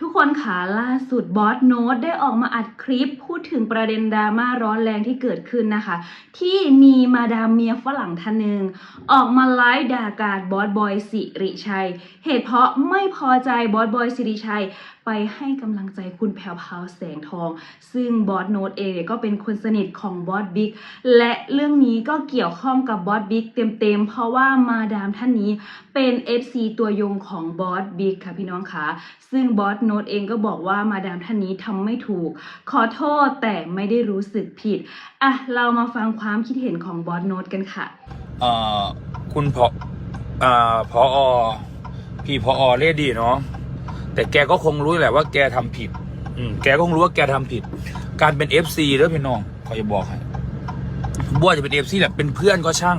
ทุกคนค่ะล่าสุดบอสโน้ตได้ออกมาอัดคลิป พูดถึงประเด็นดราม่าร้อนแรงที่เกิดขึ้นนะคะ ที่มีมาดามเมียฝรั่งท่านหนึ่งออกมาไลฟ์ด่าการบอสบอยสิริชัย เหตุเพราะไม่พอใจบอสบอยสิริชัย ไปให้กำลังใจคุณแพรวพาวแสงทอง ซึ่งบอสโน้ตเองก็เป็นคนสนิทของบอสบิ๊กและเรื่องนี้ก็เกี่ยวข้องกับบอสบิ๊กเต็มๆเพราะว่ามาดามท่านนี้เป็น FC ตัวยงของบอสบิ๊กค่ะพี่น้องคะซึ่งบอสโน้ตเองก็บอกว่ามาดามท่านนี้ทำไม่ถูก ขอโทษแต่ไม่ได้รู้สึกผิดอะเรามาฟังความคิดเห็นของบอสโน้ตกันค่ะเอ่อคุณพออ่าพออพี่พออเล่ดีเนาะแต่แกก็คงรู้แหละว่าแกทำผิด อืมแกก็คงรู้ว่าแกทำผิด การเป็นเอฟซีแล้วพี่น้องขอจะบอกให้บ่ว่าจะเป็นเอฟซีแหละเป็นเพื่อนก็ช่าง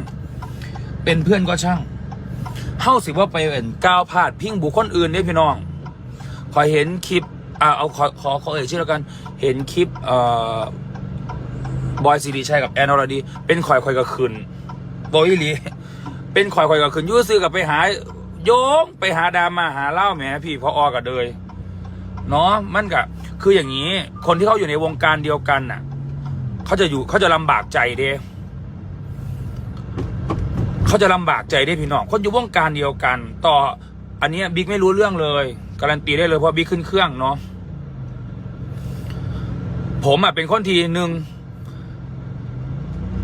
เป็นเพื่อนก็ช่างเฮ้าสิว่าไปเป็นก้าวพลาดพิงบุคคลอื่นเนี่ยพี่น้อง ขอเห็นคลิปอ่าเอาขอขอขอเอ่ยชื่อแล้วกัน เห็นคลิปเอ่อบอยซีรีชัยกับแอนอรดี เป็นข่อยข่อยกับคืนบอยลีเป็นข่อยข่อยกับขึ้นยูซื้อกับไปหา โยงไปหาดามาหาเล่าแหมพี่พออกับเดยเนาะมันก็คืออย่างนี้ คนที่เขาอยู่ในวงการเดียวกันน่ะเขาจะอยู่เขาจะลำบากใจเด้เขาจะลำบากใจได้พี่น้องคนอยู่วงการเดียวกัน ต่ออันนี้บิ๊กไม่รู้เรื่องเลย การันตีได้เลยเพราะบิ๊กขึ้นเครื่องเนาะผมอะเป็นคนทีหนึ่ง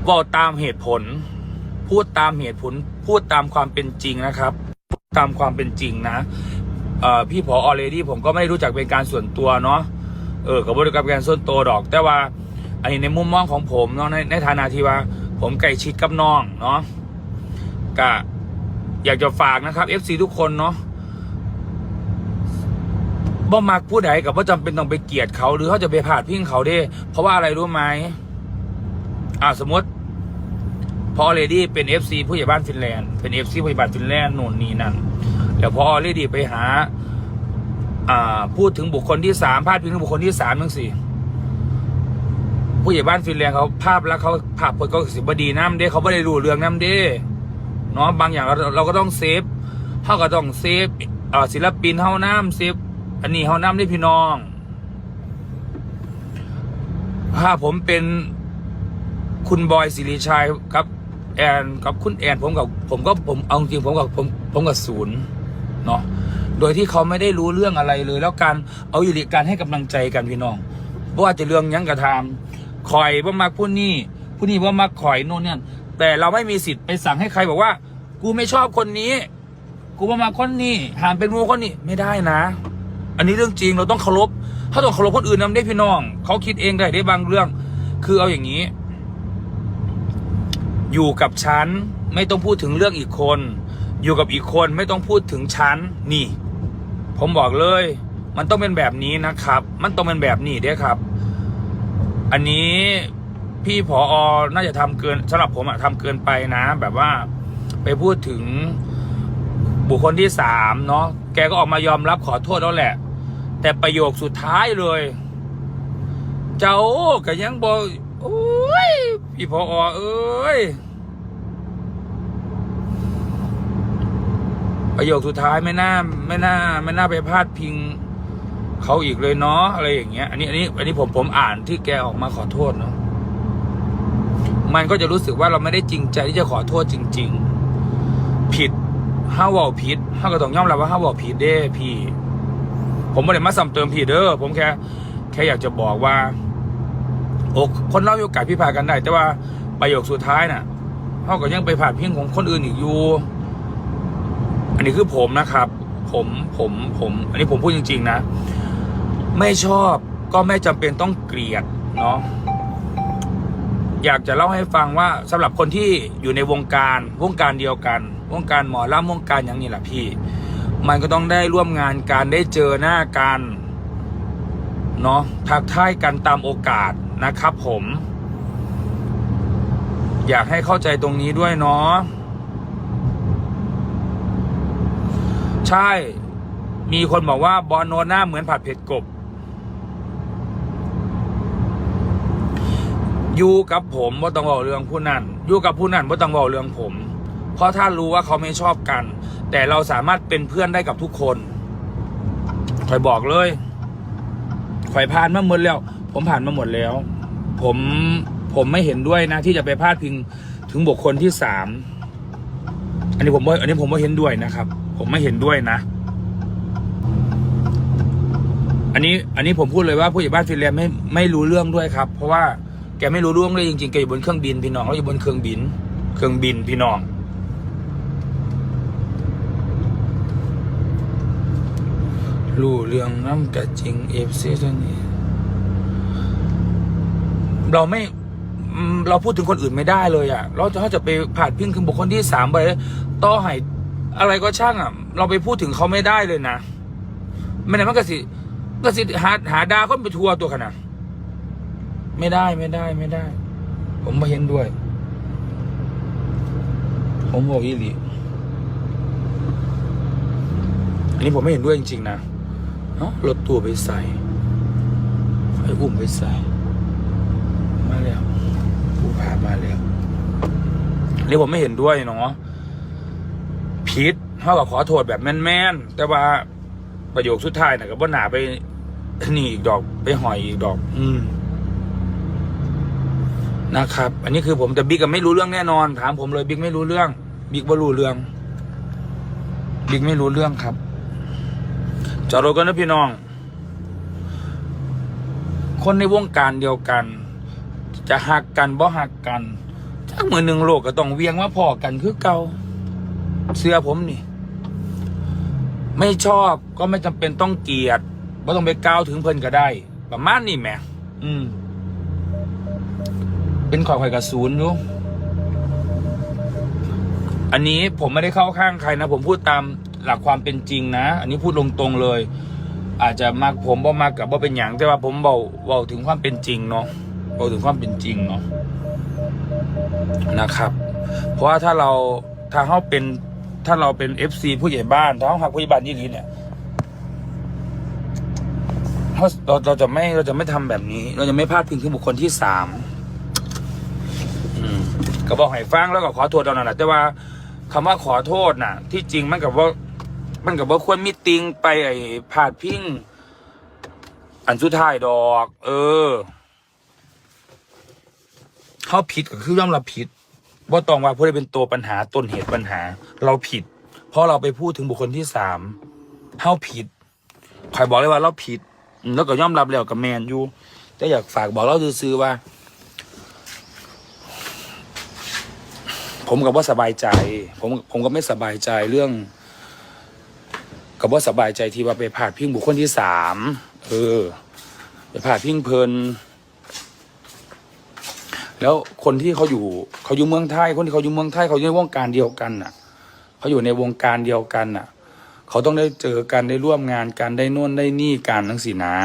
บอกตามเหตุผล พูดตามเหตุผล พูดตามความเป็นจริงนะครับพูดตามความเป็นจริงนะพี่พอออเรดี้ผมก็ไม่ได้รู้จักเป็นการส่วนตัวเนาะเออกับบริการเป็นการส่วนตัวดอก แต่ว่าอันนี้ในมุมมองของผมเนาะในในฐานะที่ว่า ผมใกล้ชิดกับน้องเนาะก็อยากจะฝากนะครับ FC ทุกคนเนาะ บ่มักผู้ใดกับว่าจำเป็นต้องไปเกลียดเขาหรือเขาจะไปผาดพิงเขาเด้ เพราะว่าอะไรรู้ไหมอ่าสมมติพอเลดี้เป็น FC ผู้ใหญ่บ้านฟินแลนด์เป็น FC ผู้ใหญ่บ้านฟินแลนด์นู่นนี่นั่นแล้วพอเลดี้ไปหา อ่า พูดถึงบุคคลที่สามพาดพิงถึงบุคคลที่สามทั้งสี่ผู้ใหญ่บ้านฟินแลนด์เขาภาพแล้วเขาภาพพจน์ก็สิบดีน้ำเด้เขาไม่ได้รู้เรื่องน้ำเด้เนาะบางอย่างเราเราก็ต้องเซฟเขาก็ต้องเซฟศิลปินเฮาน้ำเซฟ อันนี้เฮาน้ำได้พี่น้อง ถ้าผมเป็นคุณบอยสิริชัยกับแอนกับคุณแอนผมกับผมก็ผมเอาจริงผมกับผมผมกับศูนย์เนาะโดยที่เขาไม่ได้รู้เรื่องอะไรเลย แล้วการเอาอยู่ดีการให้กำลังใจกันพี่น้องเพราะว่าจะเรื่องยังกระทำคอยว่ามักผู้นี้ผู้นี้ว่ามักคอยโน่นเนี่ยแต่เราไม่มีสิทธิ์ไปสั่งให้ใครบอกว่า กูไม่ชอบคนนี้ กูว่ามาคนนี้หามเป็นมูคนนี้ไม่ได้นะ อันนี้เรื่องจริงเราต้องเคารพถ้าต้องเคารพคนอื่นนำได้พี่น้อง เขาคิดเองได้ได้บางเรื่อง คือเอาอย่างนี้ อยู่กับฉันไม่ต้องพูดถึงเรื่องอีกคน อยู่กับอีกคนไม่ต้องพูดถึงฉันนี่ ผมบอกเลย มันต้องเป็นแบบนี้นะครับ มันต้องเป็นแบบนี้เด้ครับ อันนี้พี่ผออน่าจะทำเกินสำหรับผมอะทำเกินไปนะ แบบว่าไปพูดถึงบุคคลที่สามเนาะแกก็ออกมายอมรับขอโทษแล้วแหละ แต่ประโยคสุดท้ายเลย เจ้าก็ยังบอกโอ้ยพี่พออเอ้ยประโยคสุดท้ายไม่น่าไม่น่าไม่น่าไปพาดพิงเขาอีกเลยเนาะอะไรอย่างเงี้ย อันนี้อันนี้ อันนี้ผมผมอ่านที่แกออกมาขอโทษเนาะมันก็จะรู้สึกว่าเราไม่ได้จริงใจที่จะขอโทษจริง ๆ ผิดห้าวอผิดห้าก็ต้องยอมรับว่าห้าวอผิดเด้พี่ ผมไม่ได้มาซ้ำเติมผิดเด้อผมแค่ แค่อยากจะบอกว่าโอ้คนเราโอกาสพิพากันได้ แต่ว่าประโยคสุดท้ายน่ะเขาก็ยังไปผ่านพิงของคนอื่นอีกอยู่ อันนี้คือผมนะครับ ผมผมผม อันนี้ผมพูดจริง ๆ นะ ไม่ชอบก็ไม่จำเป็นต้องเกลียดเนาะอยากจะเล่าให้ฟังว่าสำหรับคนที่อยู่ในวงการวงการเดียวกัน วงการหมอลำวงการอย่างนี้แหละพี่ มันก็ต้องได้ร่วมงานการได้เจอหน้ากันเนาะทักทายกันตามโอกาสนะครับผม อยากให้เข้าใจตรงนี้ด้วยเนาะใช่ มีคนบอกว่าบอลโนหน้าเหมือนผัดเผ็ดกบอยู่กับผมว่าต้องบอกเรื่องผู้นั้นอยู่กับผู้นั้นว่าต้องบอกเรื่องผม เพราะถ้ารู้ว่าเขาไม่ชอบกัน แต่เราสามารถเป็นเพื่อนได้กับทุกคนคอยบอกเลยคอยผ่านมาหมดแล้ว ผมผ่านมาหมดแล้ว ผมผมไม่เห็นด้วยนะ ที่จะไปพาดพิงถึงบุคคลที่สามอันนี้ผมว่าอันนี้ผมว่าเห็นด้วยนะครับ ผมไม่เห็นด้วยนะ อันนี้อันนี้ผมพูดเลยว่าผู้ใหญ่บ้านฟินแลนด์ไม่ไม่รู้เรื่องด้วยครับ เพราะว่าแกไม่รู้เรื่องเลยจริงๆแกอยู่บนเครื่องบินพี่น้องเราอยู่บนเครื่องบิน เครื่องบินพี่น้อง รู้เรื่องน้ำกะจริงเอฟซีตัวนี้ เราไม่เราพูดถึงคนอื่นไม่ได้เลยอะ่ะ เราจะถ้าจะไปผ่านพิงคือบุคคลที่สามไปต่อให้อะไรก็ช่างอะ่ะ เราไปพูดถึงเขาไม่ได้เลยนะไม่ได้มันกสิกสิหาหาดาคนไปทัวร์ตัวขนาดไม่ได้ไม่ได้ไม่ได้ ผมมาเห็นด้วย ผมบอกอีหลีอันนี้ผมไม่เห็นด้วยจริงๆนะ เนาะรถตัวไปใส่ไฟอุ้มไปใส่ มาแล้วผู้พามาแล้วนี่ผมไม่เห็นด้วยเนาะผิดเท่ากับขอโทษแบบแม่นๆ แต่ว่าประโยคสุดท้ายนะก็บ่หนาไปนี่อีกดอกไปหอยอีกดอก อืมนะครับ อันนี้คือผมแต่บิ๊กก็ไม่รู้เรื่องแน่นอน ถามผมเลยบิ๊กไม่รู้เรื่อง บิ๊กไม่รู้เรื่อง บิ๊กไม่รู้เรื่องครับ จอดรถกันนะพี่น้อง คนในวงการเดียวกัน จะหักกันบ่หักกันจักมือหนึ่งโลกก็ต้องเวียงว่าพอกันคือเก่าเสื้อผมนี่ ไม่ชอบก็ไม่จำเป็นต้องเกลียดไม่ต้องไปก้าวถึงเพิ่นก็ได้ ประมาณนี้แหมอืม เป็นขอข่อยกับศูนย์อยู่อันนี้ผมไม่ได้เข้าข้างใครนะ ผมพูดตาม หลักความเป็นจริงนะ อันนี้พูดตรงๆเลย อาจจะมากผมบ่มากกับบ่เป็นอย่างแต่ว่าผมเบาเบาถึงความเป็นจริงเนาะเบาถึงความเป็นจริงเนาะนะครับ เพราะว่าถ้าเราถ้าเขาเป็นถ้าเราเป็นเอฟซีผู้ใหญ่บ้านถ้าเขาหักผู้ใหญ่บ้านยี่ลีเนี่ยเราเราเราจะไม่เราจะไม่ทำแบบนี้ เราจะไม่พลาดพิงถึงบุคคลที่สามก็บอกให้ฟังแล้วก็ขอโทษเราหน่อยนะแต่ว่าคำว่าขอโทษน่ะ ที่จริงมันกับว่า มันกับว่าควรมีติงไปไอ้พาดพิงอันสุดท้ายดอก เออเขาผิดก็คือยอมรับผิดว่าตองว่าผู้ใดเป็นตัวปัญหาต้นเหตุปัญหา เราผิด เพราะเราไปพูดถึงบุคคลที่สามเข้าผิดคอยบอกเลยว่าเราผิดแล้วก็ยอมรับแล้วกับแมนอยู่แต่อยากฝากบอกเราซื้อว่า ผมกับว่าสบายใจ ผมผมก็ไม่สบายใจเรื่อง กับว่าสบายใจที่ว่าไปพาดพิงบุคคลที่สามเออ ไปพาดพิงเพลินแล้วคนที่เขาอยู่เขาอยู่เมืองไทย คนที่เขาอยู่เมืองไทยเขาอยู่ในวงการเดียวกันน่ะเขาอยู่ในวงการเดียวกันน่ะ เขาต้องได้เจอกันได้ร่วมงานกันได้นู่นได้นี่กันทั้งสี่นา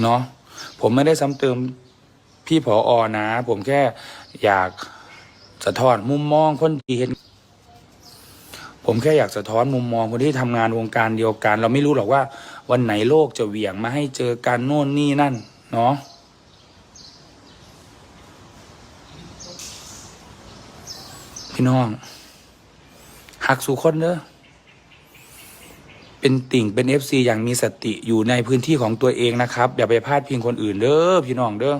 เนาะผมไม่ได้ซ้ำเติมพี่ผออนะ ผมแค่อยาก สะท้อนมุมมองคนที่เห็น ผมแค่อยากสะท้อนมุมมองคนที่ทำงานวงการเดียวกัน เราไม่รู้หรอกว่า วันไหนโลกจะเหวี่ยงมาให้เจอกันโน่นนี่นั่น เนาะพี่น้องหักสู่คนเด้อเป็นติ่งเป็นเอฟซีอย่างมีสติอยู่ในพื้นที่ของตัวเองนะครับ อย่าไปพลาดพิงคนอื่นเด้อพี่น้องเด้อ